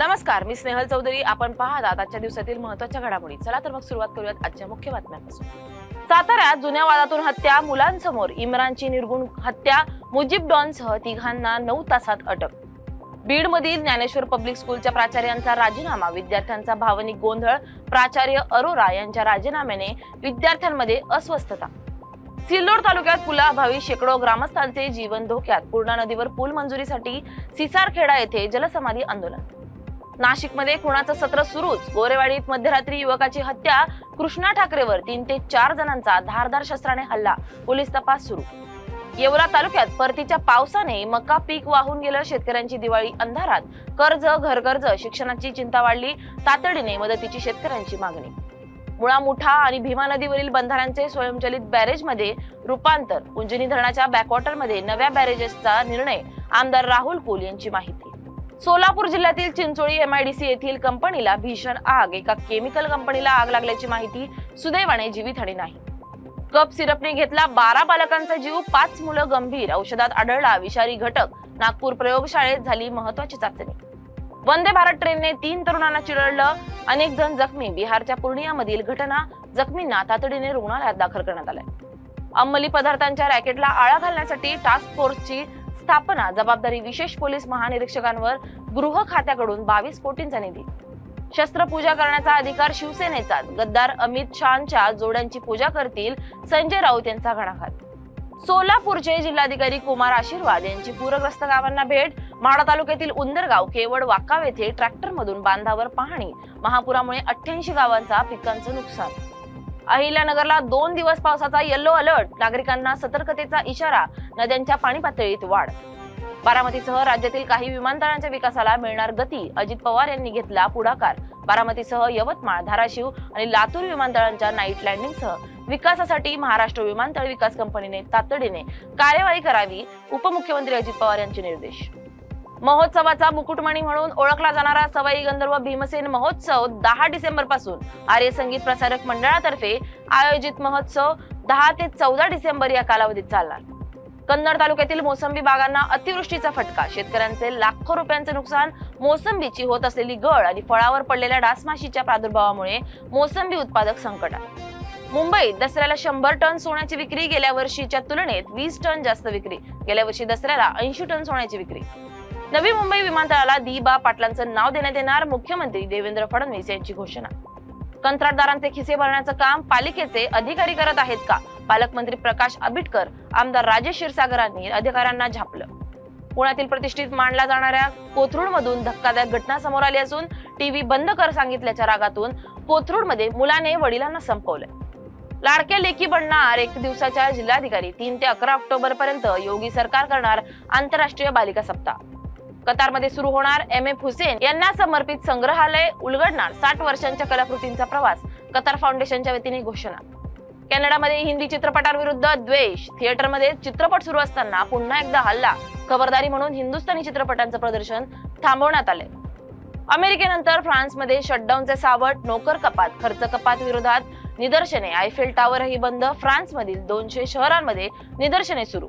नमस्कार मी स्नेहल चौधरी. आपण पाहत आहात आजच्या दिवसातील महत्त्वाच्या घडामोडी. चला तर मग सुरुवात करूयात आजच्या मुख्य बातम्यांपासून. साताऱ्यात जुन्या वादातून हत्या मुलांसमोर इम्रानची निर्गुण हत्या मुजीब डॉनसह तिघांना नऊ तासात अटक. बीडमधील ज्ञानेश्वर पब्लिक स्कूलच्या प्राचार्यांचा राजीनामा विद्यार्थ्यांचा भावनिक गोंधळ प्राचार्य अरोरा यांच्या राजीनाम्याने विद्यार्थ्यांमध्ये अस्वस्थता. सिल्लोड तालुक्यात पुलाअभावी शेकडो ग्रामस्थांचे जीवन धोक्यात. पूर्णा नदीवर पूल मंजुरीसाठी सिसारखेडा येथे जलसमाधी आंदोलन. नाशिकमध्ये खुणाचं सत्र सुरूच. गोरेवाडीत मध्यरात्री युवकाची हत्या कृष्णा ठाकरेवर तीन ते चार जणांचा धारदार शस्त्राने हल्ला. पोलीस तपास सुरू. येवला तालुक्यात परतीच्या पावसाने मका पीक वाहून गेलं शेतकऱ्यांची दिवाळी अंधारात. कर्ज घरकर्ज शिक्षणाची चिंता वाढली तातडीने मदतीची शेतकऱ्यांची मागणी. मुळा मुठा आणि भीमा नदीवरील बंधाऱ्यांचे स्वयंचलित बॅरेजमध्ये रूपांतर. उंजनी धरणाच्या बॅकवॉटरमध्ये नव्या बॅरेजेसचा निर्णय. आमदार राहुल कुल यांची माहिती. सोलापूर जिल्ह्यातील चिंचोळी एमआयडीसी येथील कंपनीला भीषण आग. एका केमिकल कंपनीला आग लागल्याची माहिती सुदैवाने जीवितहानी नाही. कप सिरपने घेतला बारा बालकांचा जीव पाच मुलं गंभीर. औषधात आढळला विषारी घटक. नागपूर प्रयोगशाळेत झाली महत्वाची चाचणी. वंदे भारत ट्रेनने तीन तरुणांना चिरडलं. अनेक जण जखमी. बिहारच्या पूर्णियामधील घटना जखमींना तातडीने रुग्णालयात दाखल करण्यात आलंय. अंमली पदार्थांच्या रॅकेटला आळा घालण्यासाठी टास्क फोर्सची स्थापना जबाबदारी विशेष पोलीस महानिरीक्षकांवर गृह खात्याकडून बावीस कोटींचा निधी. शस्त्रपूजा करण्याचा अधिकार शिवसेनेचा गद्दार अमित शहाच्या जोड्यांची पूजा करतील संजय राऊत यांचा घणाघात. सोलापूरचे जिल्हाधिकारी कुमार आशीर्वाद यांची पूरग्रस्त गावांना भेट माडा तालुक्यातील उंदरगाव केवड वाकाव येथे ट्रॅक्टरमधून बांधावर पाहणी महापुरामुळे अठ्ठ्याऐंशी गावांचा पिकांचं नुकसान. अहिल्यानगरला दोन दिवस पावसाचा येल्लो अलर्ट नागरिकांना सतर्कतेचा इशारा. नद्यांच्या पाणी पातळीत वाढ. बारामतीसह राज्यातील काही विमानतळांच्या विकासाला मिळणार गती अजित पवार यांनी घेतला पुढाकार. बारामतीसह यवतमाळ धाराशिव आणि लातूर विमानतळांच्या नाईट लँडिंगसह विकासासाठी महाराष्ट्र विमानतळ विकास कंपनीने तातडीने कार्यवाही करावी उपमुख्यमंत्री अजित पवार यांचे निर्देश. महोत्सवाचा मुकुटमणी म्हणून ओळखला जाणारा सवाई गंधर्व भीमसेन महोत्सव दहा डिसेंबरपासून आर्य संगीत प्रसारक मंडळातर्फे आयोजित महोत्सव दहा ते चौदा डिसेंबर या कालावधीत चालणार. कन्नड तालुक्यातील मोसंबी बागांना अतिवृष्टीचा फटका. शेतकऱ्यांचे लाखो रुपयांचे नुकसान मोसंबीची होत असलेली गळ आणि फळावर पडलेल्या डासमाशीच्या प्रादुर्भावामुळे मोसंबी उत्पादक संकटात मुंबईत दसऱ्याला शंभर टन सोन्याची विक्री गेल्या वर्षीच्या तुलनेत वीस टन जास्त विक्री गेल्या वर्षी दसऱ्याला ऐंशी टन सोन्याची विक्री. नवी मुंबई विमानतळाला दी बा पाटलांचं नाव देण्यात येणार मुख्यमंत्री देवेंद्र फडणवीस यांची घोषणा. कंत्राटदारांचे खिसे भरण्याचं काम पालिकेचे अधिकारी करत आहेत का? पालकमंत्री प्रकाश आबिटकर आमदार राजेश क्षीरसागरांनी अधिकाऱ्यांना झापलं. पुण्यातील प्रतिष्ठित मानला जाणाऱ्या कोथरूडमधून धक्कादायक घटना समोर आली असून टीव्ही बंद कर सांगितल्याच्या रागातून कोथरूडमध्ये मुलाने वडिलांना संपवलं लाडक्या लेखी बनणार एक दिवसाच्या जिल्हाधिकारी तीन ते अकरा ऑक्टोबर पर्यंत योगी सरकार करणार आंतरराष्ट्रीय बालिका सप्ताह. कतारमध्ये सुरू होणार एम एफ हुसेन यांना समर्पित संग्रहालय उलगडणार साठ वर्षांच्या कलाकृतींचा प्रवास कतार फाउंडेशनच्या वतीने घोषणा. कॅनडामध्ये हिंदी चित्रपटांविरुद्ध द्वेष. थिएटरमध्ये चित्रपट सुरू असताना पुन्हा एकदा हल्ला. खबरदारी म्हणून हिंदुस्थानी चित्रपटांचं प्रदर्शन थांबवण्यात आले अमेरिकेनंतर फ्रान्समध्ये शटडाऊनचे सावट नोकर कपात खर्च कपात विरोधात निदर्शने. आयफेल टावरही बंद. फ्रान्समधील दोनशे शहरांमध्ये निदर्शने सुरू.